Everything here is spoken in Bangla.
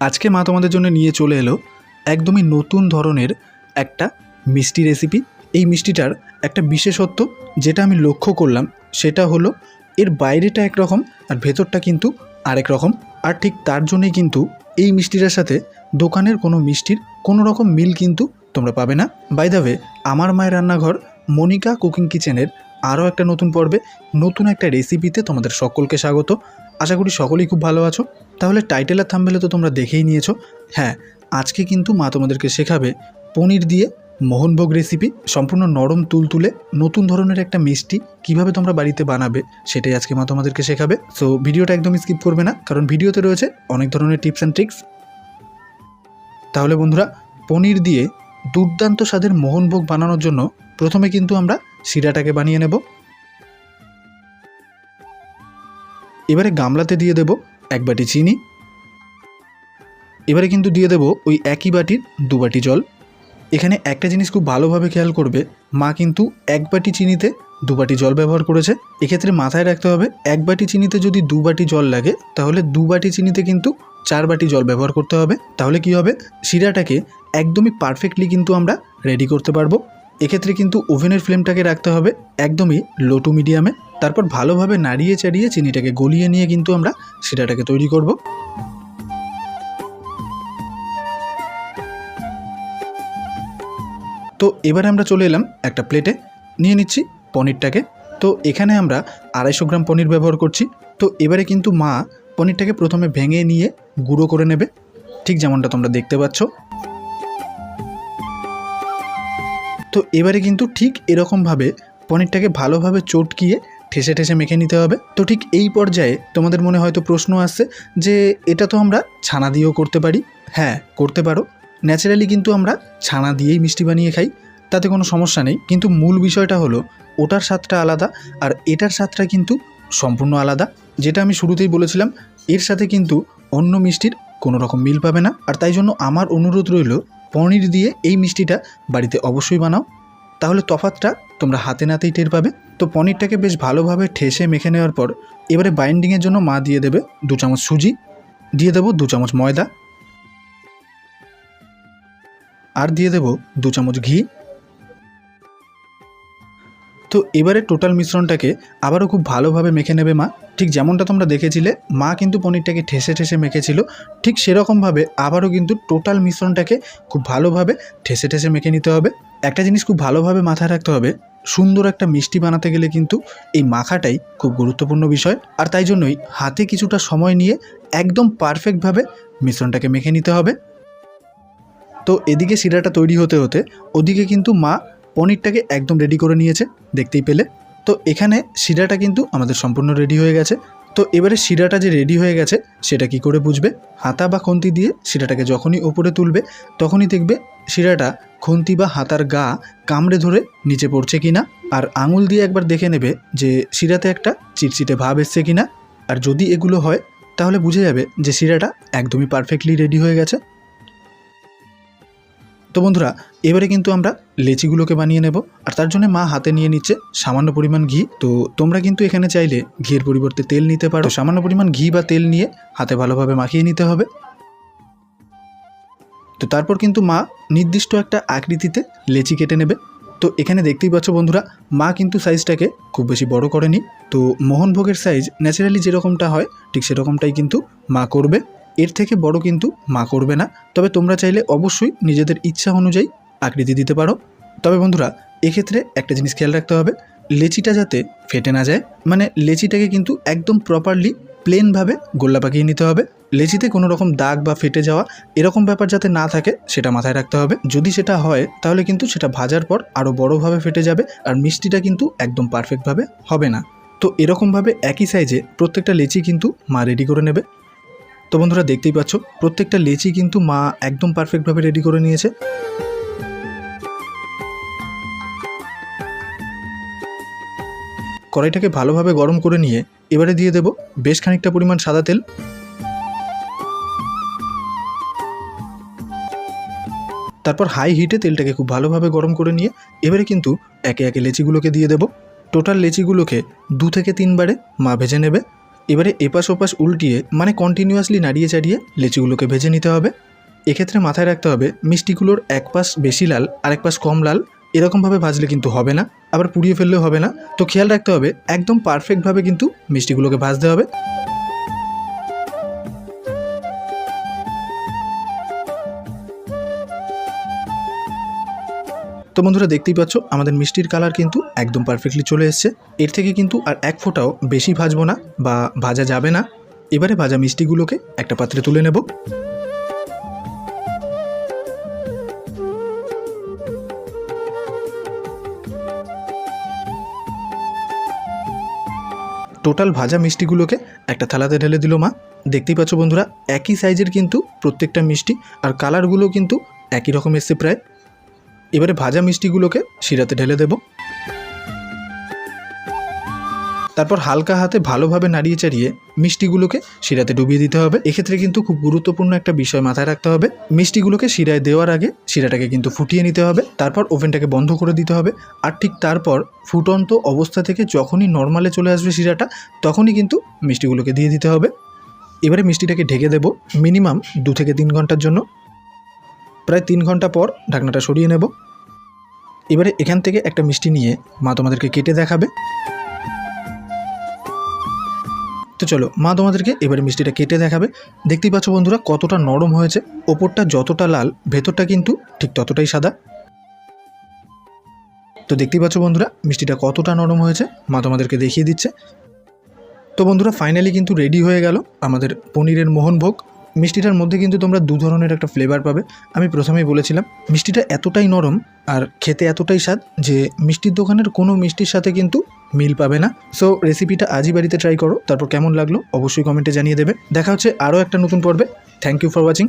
আজকে মা তোমাদের জন্য নিয়ে চলে এলো একদমই নতুন ধরনের একটা মিষ্টি রেসিপি এই মিষ্টিটার একটা বিশেষত্ব যেটা আমি লক্ষ্য করলাম, সেটা হলো এর বাইরেটা একরকম আর ভেতরটা কিন্তু আরেক রকম। আর ঠিক তার জন্যই কিন্তু এই মিষ্টিটার সাথে দোকানের কোনো মিষ্টির কোনো রকম মিল কিন্তু তোমরা পাবে না। বাই দ্য ওয়ে আমার মায়ের রান্নাঘর মনিকা কুকিং কিচেনের আরও একটা নতুন পর্বে নতুন একটা রেসিপিতে তোমাদের সকলকে স্বাগত। আশা করি সকলেই খুব ভালো আছো। তাহলে টাইটেল আর থাম্বেলে তো তোমরা দেখেই নিয়েছো। হ্যাঁ আজকে কিন্তু মা তোমাদেরকে শেখাবে পনির দিয়ে মোহনভোগ রেসিপি সম্পূর্ণ নরম তুলতুলে নতুন ধরনের একটা মিষ্টি কীভাবে তোমরা বাড়িতে বানাবে সেটাই আজকে মা তোমাদেরকে শেখাবে। সো ভিডিওটা একদম স্কিপ করবে না, কারণ ভিডিওতে রয়েছে অনেক ধরনের টিপস অ্যান্ড ট্রিক্স তাহলে বন্ধুরা, পনির দিয়ে দুর্দান্ত স্বাদের মোহনভোগ বানানোর জন্য প্রথমে কিন্তু আমরা শিরাটাকে বানিয়ে নেব। এবারে গামলাতে দিয়ে দেব এক বাটি চিনি। এবারে কিন্তু দিয়ে দেব ওই একই বাটির দু বাটি জল। এখানে একটা জিনিস খুব ভালোভাবে খেয়াল করবে, মা কিন্তু এক বাটি চিনিতে দু বাটি জল ব্যবহার করেছে। এক্ষেত্রে মাথায় রাখতে হবে, এক বাটি চিনিতে যদি দু বাটি জল লাগে, তাহলে দু বাটি চিনিতে কিন্তু চার বাটি জল ব্যবহার করতে হবে। তাহলে কি হবে? শিরাটাকে একদমই পারফেক্টলি কিন্তু আমরা রেডি করতে পারব। এক্ষেত্রে কিন্তু ওভেনের ফ্লেমটাকে রাখতে হবে একদমই লো টু মিডিয়ামে, তারপর ভালোভাবে নাড়িয়ে চাড়িয়ে চিনিটাকে গলিয়ে নিয়ে কিন্তু আমরা শিরাটাকে তৈরি করব। তো এবারে আমরা চলে এলাম একটা প্লেটে, নিয়ে নিচ্ছি পনিরটাকে। তো এখানে আমরা আড়াইশো গ্রাম পনির ব্যবহার করছি। তো এবারে কিন্তু মা পনিরটাকে প্রথমে ভেঙে নিয়ে গুঁড়ো করে নেবে। ঠিক যেমনটা তোমরা দেখতে পাচ্ছ। তো এবারে কিন্তু ঠিক এরকমভাবে পনিরটাকে ভালোভাবে চটকিয়ে ঠেসে ঠেসে মেখে নিতে হবে। তো ঠিক এই পর্যায়ে তোমাদের মনে হয়তো প্রশ্ন আসছে যে, এটা তো আমরা ছানা দিয়েও করতে পারি। হ্যাঁ করতে পারো। ন্যাচারালি কিন্তু আমরা ছানা দিয়েই মিষ্টি বানিয়ে খাই, তাতে কোনো সমস্যা নেই। কিন্তু মূল বিষয়টা হলো, ওটার স্বাদটা আলাদা আর এটার স্বাদটা কিন্তু সম্পূর্ণ আলাদা। যেটা আমি শুরুতেই বলেছিলাম, এর সাথে কিন্তু অন্য মিষ্টির কোনো রকম মিল পাবে না। আর তাই জন্য আমার অনুরোধ রইল পনির দিয়ে এই মিষ্টিটা বাড়িতে অবশ্যই বানাও। তাহলে তফাতটা তোমরা হাতে নাতেই টের পাবে। তো পনিরটাকে বেশ ভালোভাবে ঠেসে মেখে নেওয়ার পর এবারে বাইন্ডিংয়ের জন্য মা দিয়ে দেবে দু চামচ সুজি, দিয়ে দেবো দু চামচ ময়দা। আর দিয়ে দেবো দু চামচ ঘি। তো এবারে টোটাল মিশ্রণটাকে আবারও খুব ভালোভাবে মেখে নেবে মা। ঠিক যেমনটা তোমরা দেখেছিলে, মা কিন্তু পনিরটাকে ঠেসে ঠেসে মেখেছিল, ঠিক সেরকমভাবে আবারও কিন্তু টোটাল মিশ্রণটাকে খুব ভালোভাবে ঠেসে ঠেসে মেখে নিতে হবে। একটা জিনিস খুব ভালোভাবে মাথায় রাখতে হবে, সুন্দর একটা মিষ্টি বানাতে গেলে কিন্তু এই মাখাটাই খুব গুরুত্বপূর্ণ বিষয়। আর তাই জন্যই হাতে কিছুটা সময় নিয়ে একদম পারফেক্টভাবে মিশ্রণটাকে মেখে নিতে হবে। তো এদিকে শিরাটা তৈরি হতে হতে ওদিকে কিন্তু মা পনিরটাকে একদম রেডি করে নিয়েছে, দেখতেই পেলে। তো এখানে শিরাটা কিন্তু আমাদের সম্পূর্ণ রেডি হয়ে গেছে। তো এবারে শিরাটা যে রেডি হয়ে গেছে, সেটা কি করে বুঝবে? হাতা বা খুন্তি দিয়ে শিরাটাকে যখনই ওপরে তুলবে, তখনই দেখবে শিরাটা খুন্তি বা হাতার গা কামড়ে ধরে নিচে পড়ছে কিনা। আর আঙুল দিয়ে একবার দেখে নেবে যে শিরাতে একটা চিটচিটে ভাব এসছে কিনা। আর যদি এগুলো হয়, তাহলে বুঝে যাবে যে শিরাটা একদমই পারফেক্টলি রেডি হয়ে গেছে। তো বন্ধুরা, এবারে কিন্তু আমরা লেচিগুলোকে বানিয়ে নেব, আর তার জন্য মা হাতে নিয়ে নিচ্ছে সামান্য পরিমাণ ঘি। তো তোমরা কিন্তু এখানে চাইলে ঘিয়ের পরিবর্তে তেল নিতে পারো। সামান্য পরিমাণ ঘি বা তেল নিয়ে হাতে ভালোভাবে মাখিয়ে নিতে হবে। তো তারপর কিন্তু মা নির্দিষ্ট একটা আকৃতিতে লেচি কেটে নেবে। তো এখানে দেখতেই পাচ্ছ বন্ধুরা, মা কিন্তু সাইজটাকে খুব বেশি বড় করেনি। তো মোহনভোগের সাইজ ন্যাচারালি যেরকমটা হয়, ঠিক সেরকমটাই কিন্তু মা করবে। এর থেকে বড় কিন্তু মা করবে না। তবে তোমরা চাইলে অবশ্যই নিজেদের ইচ্ছা অনুযায়ী আকৃতি দিতে পারো। তবে বন্ধুরা, এক্ষেত্রে একটা জিনিস খেয়াল রাখতে হবে। লেচিটা যাতে ফেটে না যায় মানে লেচিটাকে কিন্তু একদম প্রপারলি প্লেনভাবে গোল্লা পাকিয়ে নিতে হবে। লেচিতে কোনো রকম দাগ বা ফেটে যাওয়া এরকম ব্যাপার যাতে না থাকে, সেটা মাথায় রাখতে হবে। যদি সেটা হয়, তাহলে কিন্তু সেটা ভাজার পর আরও বড়োভাবে ফেটে যাবে আর মিষ্টিটা কিন্তু একদম পারফেক্টভাবে হবে না। তো এরকমভাবে একই সাইজে প্রত্যেকটা লেচি কিন্তু মা রেডি করে নেবে। তো বন্ধুরা দেখতেই পাচ্ছ, প্রত্যেকটা লেচি কিন্তু মা একদম পারফেক্টভাবে রেডি করে নিয়েছে। কড়াইটাকে ভালোভাবে গরম করে নিয়ে এবারে দিয়ে দেব বেশ খানিকটা পরিমাণ সাদা তেল। তারপর হাই হিটে তেলটাকে খুব ভালোভাবে গরম করে নিয়ে এবারে কিন্তু একে একে লেচিগুলোকে দিয়ে দেব। টোটাল লেচিগুলোকে দু থেকে তিনবারে মা ভেজে নেবে। এবারে এপাশ ওপাশ উল্টিয়ে মানে কন্টিনিউয়াসলি নাড়িয়ে চাড়িয়ে লিচিগুলোকে ভেজে নিতে হবে। এক্ষেত্রে মাথায় রাখতে হবে, মিষ্টিগুলোর এক পাশ বেশি লাল আর এক পাশ কম লাল। এরকমভাবে ভাজলে কিন্তু হবে না, আবার পুড়িয়ে ফেললেও হবে না। তো খেয়াল রাখতে হবে, একদম পারফেক্টভাবে কিন্তু মিষ্টিগুলোকে ভাজতে হবে। তো বন্ধুরা দেখতেই পাচ্ছ, আমাদের মিষ্টির কালার কিন্তু একদম পারফেক্টলি চলে এসছে। এর থেকে কিন্তু আর এক ফোঁটাও বেশি ভাজবো না বা ভাজা যাবে না। এবারে ভাজা মিষ্টিগুলোকে একটা পাত্রে তুলে নেব। টোটাল ভাজা মিষ্টিগুলোকে একটা থালাতে ঢেলে দিল মা। দেখতেই পাচ্ছ বন্ধুরা, একই সাইজের কিন্তু প্রত্যেকটা মিষ্টি আর কালারগুলো কিন্তু একই রকম এসছে প্রায়। এবারে ভাজা মিষ্টিগুলোকে শিরাতে ঢেলে দেব। তারপর হালকা হাতে ভালোভাবে নাড়িয়ে চাড়িয়ে মিষ্টিগুলোকে শিরাতে ডুবিয়ে দিতে হবে। এক্ষেত্রে কিন্তু খুব গুরুত্বপূর্ণ একটা বিষয় মাথায় রাখতে হবে। মিষ্টিগুলোকে শিরায় দেওয়ার আগে শিরাটাকে কিন্তু ফুটিয়ে নিতে হবে। তারপর ওভেনটাকে বন্ধ করে দিতে হবে। আর ঠিক তারপর ফুটন্ত অবস্থা থেকে যখনই নর্মালে চলে আসবে শিরাটা, তখনই কিন্তু মিষ্টিগুলোকে দিয়ে দিতে হবে। এবারে মিষ্টিটাকে ঢেকে দেব মিনিমাম দু থেকে তিন ঘণ্টার জন্য। প্রায় তিন ঘণ্টা পর ঢাকনাটা সরিয়ে নেব। এবারে এখান থেকে একটা মিষ্টি নিয়ে মা তোমাদেরকে কেটে দেখাবে। তো চলো, মা তোমাদেরকে এবারে মিষ্টিটা কেটে দেখাবে। দেখতেই পাচ্ছ বন্ধুরা, কতটা নরম হয়েছে। ওপরটা যতটা লাল, ভেতরটা কিন্তু ঠিক ততটাই সাদা। তো দেখতেই পাচ্ছ বন্ধুরা, মিষ্টিটা কতটা নরম হয়েছে। মা তোমাদেরকে দেখিয়ে দিচ্ছে। তো বন্ধুরা ফাইনালি কিন্তু রেডি হয়ে গেল আমাদের পনিরের মোহনভোগ। মিষ্টিটার মধ্যে কিন্তু তোমরা দু ধরনের একটা ফ্লেভার পাবে। আমি প্রথমেই বলেছিলাম, মিষ্টিটা এতটাই নরম আর খেতে এতটাই স্বাদ যে মিষ্টির দোকানের কোনো মিষ্টির সাথে কিন্তু মিল পাবে না। সো রেসিপিটা আজই বাড়িতে ট্রাই করো, তারপর কেমন লাগল অবশ্যই কমেন্টে জানিয়ে দেবে। দেখা হচ্ছে আরও একটা নতুন পর্বে। Thank you for watching